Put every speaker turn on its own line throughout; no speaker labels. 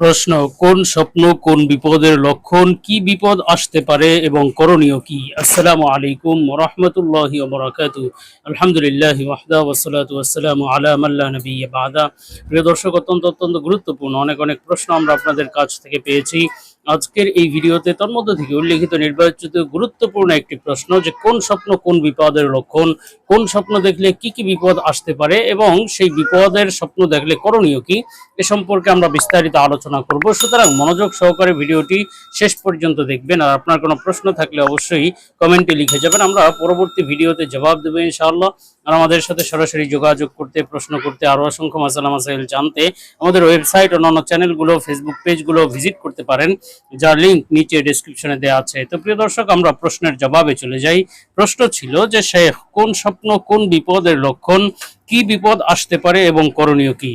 প্রশ্ন, কোন স্বপ্ন, কোন বিপদের লক্ষণ, কি বিপদ আসতে পারে এবং করণীয় কি? আসসালামু আলাইকুম রহমতুল্লাহ বরাকাতু আলহামদুলিল্লাহ ওয়াহদা ওসলাত ওয়াসসালামু আলা নবী বাদা। প্রিয় দর্শক, অত্যন্ত অত্যন্ত গুরুত্বপূর্ণ অনেক অনেক প্রশ্ন আমরা আপনাদের কাছ থেকে পেয়েছি। আজকের এই ভিডিওতে তার মধ্যে থেকে উল্লেখিত নির্বাচিত গুরুত্বপূর্ণ একটি প্রশ্ন যে, কোন স্বপ্ন কোন বিপদের লক্ষণ? কোন স্বপ্ন দেখলে কি কি বিপদ আসতে পারে? এবং সেই বিপদের স্বপ্ন দেখলে করণীয় কি? এ সম্পর্কে আমরা বিস্তারিত আলোচনা করব। সুতরাং মনোযোগ সহকারে ভিডিওটি শেষ পর্যন্ত দেখবেন। আর আপনার কোনো প্রশ্ন থাকলে অবশ্যই কমেন্টে লিখে যাবেন। আমরা পরবর্তী ভিডিওতে জবাব দেবো ইনশাআল্লাহ। আর আমাদের সাথে সরাসরি যোগাযোগ করতে, প্রশ্ন করতে আরও অসংখ্য মাসালা মাসাইল জানতে আমাদের ওয়েবসাইট অন্যান্য চ্যানেলগুলো, ফেসবুক পেজগুলো ভিজিট করতে পারেন। যার লিঙ্ক নিচে ডিসক্রিপশনে দেওয়া আছে। তো প্রিয় দর্শক, আমরা প্রশ্নের জবাবে চলে যাই। প্রশ্ন ছিল যে, শেখ, কোন স্বপ্ন, কোন বিপদের লক্ষণ, কি বিপদ আসতে পারে এবং করণীয় কি?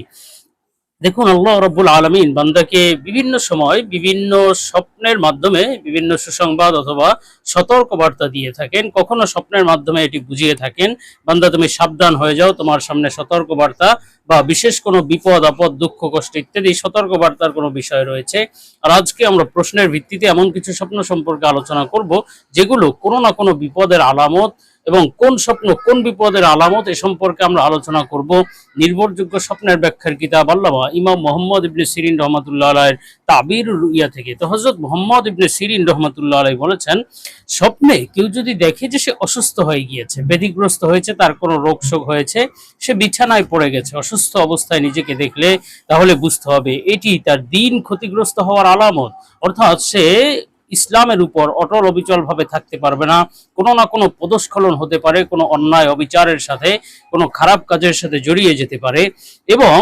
দেখুন, আল্লাহ রব্বুল আলমিন বান্দাকে বিভিন্ন সময় বিভিন্ন স্বপ্নের মাধ্যমে বিভিন্ন সুসংবাদ অথবা সতর্ক বার্তা দিয়ে থাকেন। কখনো স্বপ্নের মাধ্যমে এটি বুঝিয়ে থাকেন, বান্দা, তুমি সাবধান হয়ে যাও, তোমার সামনে সতর্ক বার্তা বা বিশেষ কোনো বিপদ, আপদ, দুঃখ, কষ্ট ইত্যাদি সতর্ক বার্তার কোনো বিষয় রয়েছে। আর আজকে আমরা প্রশ্নের ভিত্তিতে এমন কিছু স্বপ্ন সম্পর্কে আলোচনা করব, যেগুলো কোনো না কোনো বিপদের আলামত এবং কোন স্বপ্ন, কোন বিপদের আলামত এ সম্পর্কে আমরা আলোচনা করব। নির্ভরযোগ্য স্বপ্নের ব্যাখ্যার কিতাব আল্লামা ইমাম মোহাম্মদ ইবনে সিরিন রহমতুল্লাহ আলাইয়ের তাবির ইয়া থেকে। তো হজরত মোহাম্মদ ইবনে সিরিন রহমতুল্লাহ আলাই বলেছেন, স্বপ্নে কেউ যদি দেখে যে সে অসুস্থ হয়ে গিয়েছে ব্যাধিগ্রস্ত হয়েছে, তার কোনো রোগ শোক হয়েছে, সে বিছানায় পড়ে গেছে, অসুস্থ অবস্থায় নিজেকে দেখলে তাহলে বুঝতে হবে এটি তার দিন ক্ষতিগ্রস্ত হওয়ার আলামত। অর্থাৎ সে ইসলামের উপর অটল অবিচল ভাবে থাকতে পারবে না। কোনো না কোনো পদস্খলন হতে পারে, কোনো অন্যায় অবিচারের সাথে, কোনো খারাপ কাজের সাথে জড়িয়ে যেতে পারে এবং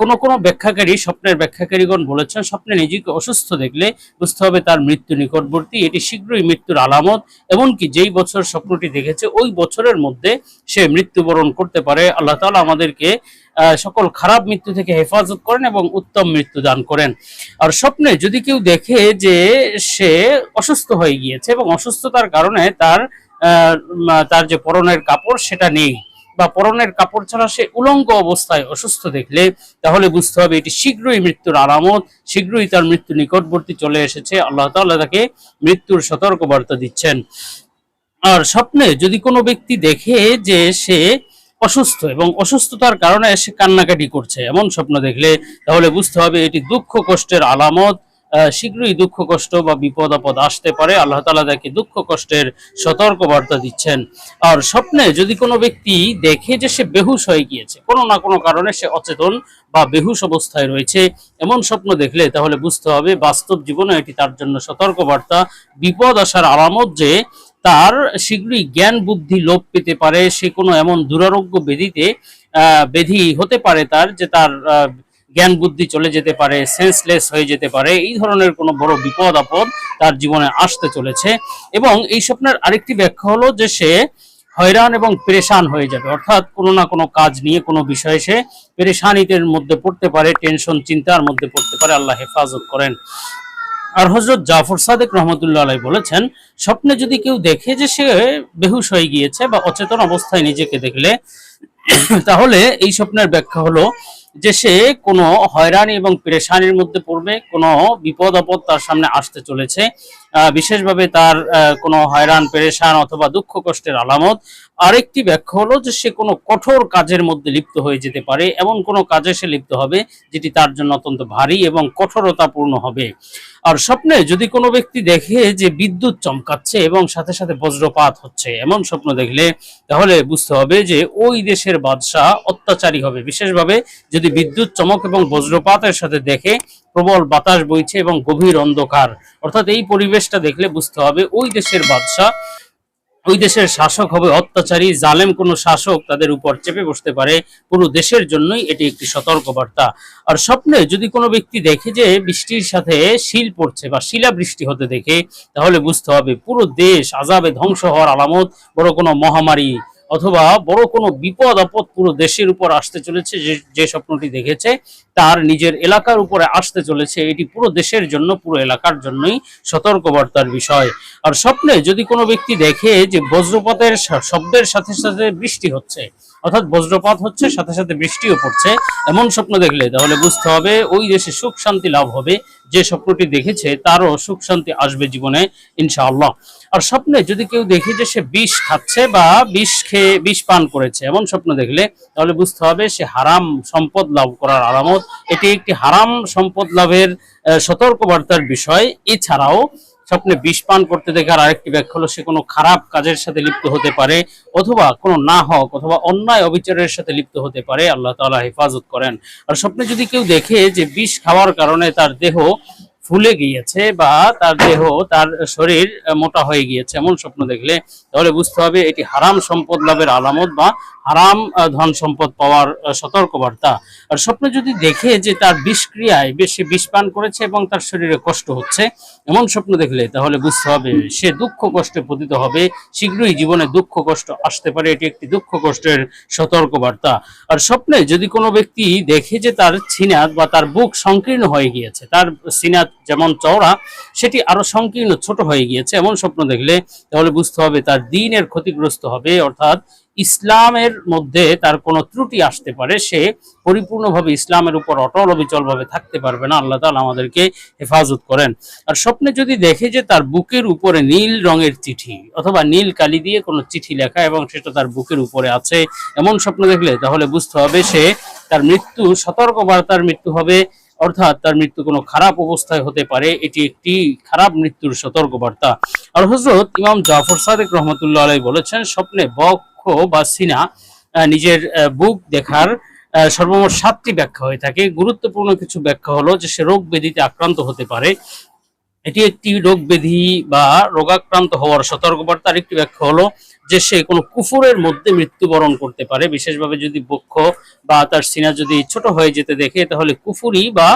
কোনো কোনো ব্যাখ্যাকারী, স্বপ্নের ব্যাখ্যাকারীগণ বলেছেন, স্বপ্নে নিজেকে অসুস্থ দেখলে বুঝতে হবে তার মৃত্যু নিকটবর্তী, এটি শীঘ্রই মৃত্যুর আলামত, এমনকি যেই বছর স্বপ্নটি দেখেছে, ওই বছরের মধ্যে সে মৃত্যুবরণ করতে পারে। আল্লাহ তালা আমাদেরকে সকল খারাপ মৃত্যু থেকে হেফাজত করেন এবং উত্তম মৃত্যু দান করেন। আর স্বপ্নে যদি কেউ দেখে যে সে অসুস্থ হয়ে গিয়েছে এবং অসুস্থতার কারণে তার তার যে পরনের কাপড় সেটা নেই বা পরনের কাপড় ছাড়া সে উলঙ্গ অবস্থায় অসুস্থ দেখলে, তাহলে বুঝতে হবে এটি শীঘ্রই মৃত্যুর আরামত শীঘ্রই তার মৃত্যু নিকটবর্তী চলে এসেছে। আল্লাহ তাআলা তাকে মৃত্যুর সতর্ক বার্তা দিচ্ছেন। আর স্বপ্নে যদি কোনো ব্যক্তি দেখে যে সে অসুস্থ এবং অসুস্থতার কারণে সে কান্নাকাটি করছে। এমন স্বপ্ন দেখলে তাহলে বুঝতে হবে এটি দুঃখ কষ্টের আলামত। শীঘ্রই দুঃখ কষ্ট বা বিপদ আপদ আসতে পারে। আল্লাহ তালা তাকে দুঃখ কষ্টের সতর্ক বার্তা দিচ্ছেন। আর স্বপ্নে যদি কোনো ব্যক্তি দেখে যে সে বেহুশ হয়ে গিয়েছে, কোনো না কোনো কারণে সে অচেতন বা বেহুশ অবস্থায় রয়েছে, এমন স্বপ্ন দেখলে তাহলে বুঝতে হবে বাস্তব জীবনে এটি তার জন্য সতর্ক বার্তা বিপদ আসার আলামত যে তার শীঘ্রই জ্ঞান বুদ্ধি লোপ পেতে পারে সে কোনো এমন দুরারোগ্য ব্যাধিতে আহ, ব্যাধি হতে পারে তার যে তার জ্ঞান বুদ্ধি চলে যেতে পারে সেন্সলেস হয়ে যেতে পারে এই ধরনের কোনো বড় বিপদ আপদ তার জীবনে আসতে চলেছে। এবং এই স্বপ্নের আরেকটি ব্যাখ্যা হলো যে সে হয়রান এবং পেরেশান হয়ে যাবে। অর্থাৎ কোনো না কোনো কাজ নিয়ে কোনো বিষয়ে সে পেরেশানিতের মধ্যে পড়তে পারে টেনশন চিন্তার মধ্যে পড়তে পারে। আল্লাহ হেফাজত করেন। আর হজরত জাফর সাদেক রহমতুল্লাহ আলাই বলেছেন, স্বপ্নে যদি কেউ দেখে যে সে বেহুশ হয়ে গিয়েছে বা অচেতন অবস্থায় নিজেকে দেখলে, তাহলে এই স্বপ্নের ব্যাখ্যা হলো যে সে কোনো হয়রানি এবং পেরেশানির মধ্যে পড়বে, কোনো বিপদ আপদ তার সামনে আসতে চলেছে। বিশেষভাবে তার কোনো হয়রান, পেরেশান অথবা দুঃখ কষ্টের আলামত। আরেকটি ব্যাখ্যা হলো যে সে কোনো কঠোর কাজের মধ্যে লিপ্ত হয়ে যেতে পারে। এমন কোনো কাজে সে লিপ্ত হবে যেটি তার জন্য অত্যন্ত ভারী এবং কঠোরতাপূর্ণ হবে। আর স্বপ্নে যদি কোনো ব্যক্তি দেখে যে বিদ্যুৎ চমকাচ্ছে এবং সাথে সাথে বজ্রপাত হচ্ছে, এমন স্বপ্ন দেখলে তাহলে বুঝতে হবে যে ওই দেশের বাদশাহ অত্যাচারী হবে। বিশেষভাবে যদি বিদ্যুৎ চমক এবং বজ্রপাতের সাথে দেখে প্রবল বাতাস বইছে এবং গভীর অন্ধকার, অর্থাৎ এই পরিবেশটা দেখলে বুঝতে হবে ওই দেশের বাদশাহ, ওই দেশের শাসক হবে অত্যাচারী, জালেম কোনো শাসক তাদের উপর চেপে বসতে পারে। পুরো দেশের জন্যই এটি একটি সতর্কবার্তা। আর স্বপ্নে যদি কোনো ব্যক্তি দেখে যে বৃষ্টির সাথে শিল পড়ছে বা শিলা বৃষ্টি হতে দেখে, তাহলে বুঝতে হবে পুরো দেশ আজাবে ধ্বংস হওয়ার আলামত, বড় কোনো মহামারী অথবা বড় কোনো বিপদ আপদ পুরো দেশের উপর আসতে চলেছে, যে যে স্বপ্নটি দেখেছে, তার নিজের এলাকার উপরে আসতে চলেছে, এটি পুরো দেশের জন্য, পুরো এলাকার জন্যই সতর্কবার্তার বিষয়। আর স্বপ্নে যদি কোনো ব্যক্তি দেখে যে বজ্রপাতের শব্দের সাথে সাথে বৃষ্টি হচ্ছে অর্থাৎ বজ্রপাত হচ্ছে, সাথে সাথে বৃষ্টিও পড়ছে। এমন স্বপ্ন দেখলে তাহলে বুঝতে হবে, ওই দেশে সুখ শান্তি লাভ হবে। যে স্বপ্নটি দেখেছে, তারও সুখ শান্তি আসবে জীবনে, ইনশাআল্লাহ। আর স্বপ্নে যদি কেউ দেখে যে সে বিষ খাচ্ছে বা বিষ খেয়ে, বিষ পান করেছে, এমন স্বপ্ন দেখলে তাহলে বুঝতে হবে সে হারাম সম্পদ লাভ করার আলামত এটি একটি হারাম সম্পদ লাভের সতর্কবার্তার বিষয়। এছাড়াও স্বপ্নে বিষ পান করতে দেখার আরেকটি ব্যাখ্যা হলো, সে কোনো খারাপ কাজের সাথে লিপ্ত হতে পারে অথবা কোনো না হক অথবা অন্যায় অবিচারের সাথে লিপ্ত হতে পারে, আল্লাহ তালা হেফাজত করেন। আর স্বপ্নে যদি কেউ দেখে যে বিষ খাওয়ার কারণে তার দেহ ফুলে গিয়েছে বা তার দেহ, তার শরীর মোটা হয়ে গিয়েছে এমন স্বপ্ন দেখলে তাহলে বুঝতে হবে এটি হারাম সম্পদ লাভের আলামত বা হারাম ধন সম্পদ পাওয়ার সতর্কবার্তা। আর স্বপ্ন যদি দেখে যে তার বিষক্রিয়ায় বেশি বিষ পান করেছে এবং তার শরীরে কষ্ট হচ্ছে, এমন স্বপ্ন দেখলে তাহলে বুঝতে হবে সে দুঃখ কষ্টে পতিত হবে, শীঘ্রই জীবনে দুঃখ কষ্ট আসতে পারে, এটি একটি দুঃখ কষ্টের সতর্কবার্তা। আর স্বপ্নে যদি কোনো ব্যক্তি দেখে যে তার ছিনাত বা তার বুক সংকীর্ণ হয়ে গিয়েছে, তার সিনাত যেমন চওড়া, সেটি আরও সংকীর্ণ, ছোট হয়ে গিয়েছে, এমন স্বপ্ন দেখলে তাহলে বুঝতে হবে তার দিনের ক্ষতিগ্রস্ত হবে, অর্থাৎ ইসলামের মধ্যে তার কোনো ত্রুটি আসতে পারে, সে পরিপূর্ণভাবে ইসলামের উপর অটল অবিচলভাবে থাকতে পারবে না, আল্লাহ তাআলা আমাদেরকে হেফাজত করেন। আর স্বপ্নে যদি দেখে যে তার বুকের উপরে নীল রঙের চিঠি, অথবা নীল কালি দিয়ে কোনো চিঠি লেখা এবং সেটা তার বুকের উপরে আছে, এমন স্বপ্ন দেখলে তাহলে বুঝতে হবে সে তার মৃত্যু, সতর্কবার্তার মৃত্যু হবে অর্থাৎ তার মৃত্যু কোনো খারাপ অবস্থায় হতে পারে, এটি একটি খারাপ মৃত্যুর সতর্কবার্তা। আর হজরত ইমাম জাফর সাদেক রহমতুল্লাহ আলাই বলেছেন, স্বপ্নে বক্ষ বা সিনা নিজের বুক দেখার সর্বমোট সাতটি ব্যাখ্যা হয়ে থাকে। গুরুত্বপূর্ণ কিছু ব্যাখ্যা হলো যে সে রোগ ব্যাধিতে আক্রান্ত হতে পারে। এটি একটি রোগ ব্যাধি বা রোগাক্রান্ত হওয়ার সতর্কবার্তার আরেকটি ব্যাখ্যা হলো যে সে কোনো কুফুরের মধ্যে মৃত্যুবরণ করতে পারে। বিশেষভাবে যদি বক্ষ বা তার সিনা যদি ছোট হয়ে যেতে দেখে, তাহলে কুফুরি বা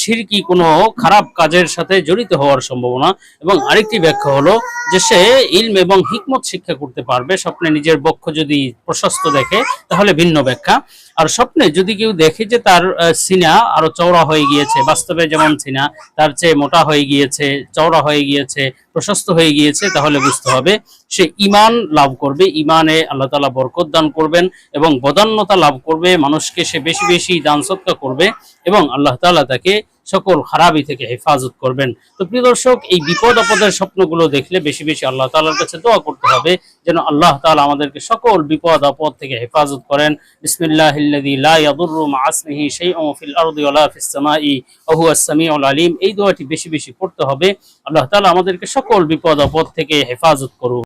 শিরকি কোনো খারাপ কাজের সাথে জড়িত হওয়ার সম্ভাবনা। এবং আরেকটি ব্যাখ্যা হলো যে সে ইলম এবং হিকমত শিক্ষা করতে পারবে। স্বপ্নে নিজের বক্ষ যদি প্রশস্ত দেখে, তাহলে ভিন্ন ব্যাখ্যা। আর স্বপ্নে যদি কেউ দেখে যে তার সিনা আরও চওড়া হয়ে গিয়েছে, বাস্তবে যেমন সিনা, তার চেয়ে মোটা হয়ে গিয়েছে, চওড়া হয়ে গিয়েছে, প্রশস্ত হয়ে গিয়েছে, তাহলে বুঝতে হবে সে ইমান লাভ করবে ইমানে আল্লাহ তাআলা বরকত দান করবেন এবং বদান্যতা লাভ করবে, মানুষকে সে বেশি বেশি দান সৎকা করবে এবং আল্লাহ তাআলা তাকে সকল খারাপি থেকে হেফাজত করবেন। তো প্রিয় দর্শক, এই বিপদ আপদের স্বপ্নগুলো দেখলে বেশি বেশি আল্লাহ তাআলার কাছে দোয়া করতে হবে যেন আল্লাহ তালা আমাদেরকে সকল বিপদ আপদ থেকে হেফাজত করেন। আলিম। এই দোয়াটি বেশি বেশি পড়তে হবে। আল্লাহ তালা আমাদেরকে সকল বিপদ আপদ থেকে হেফাজত করুন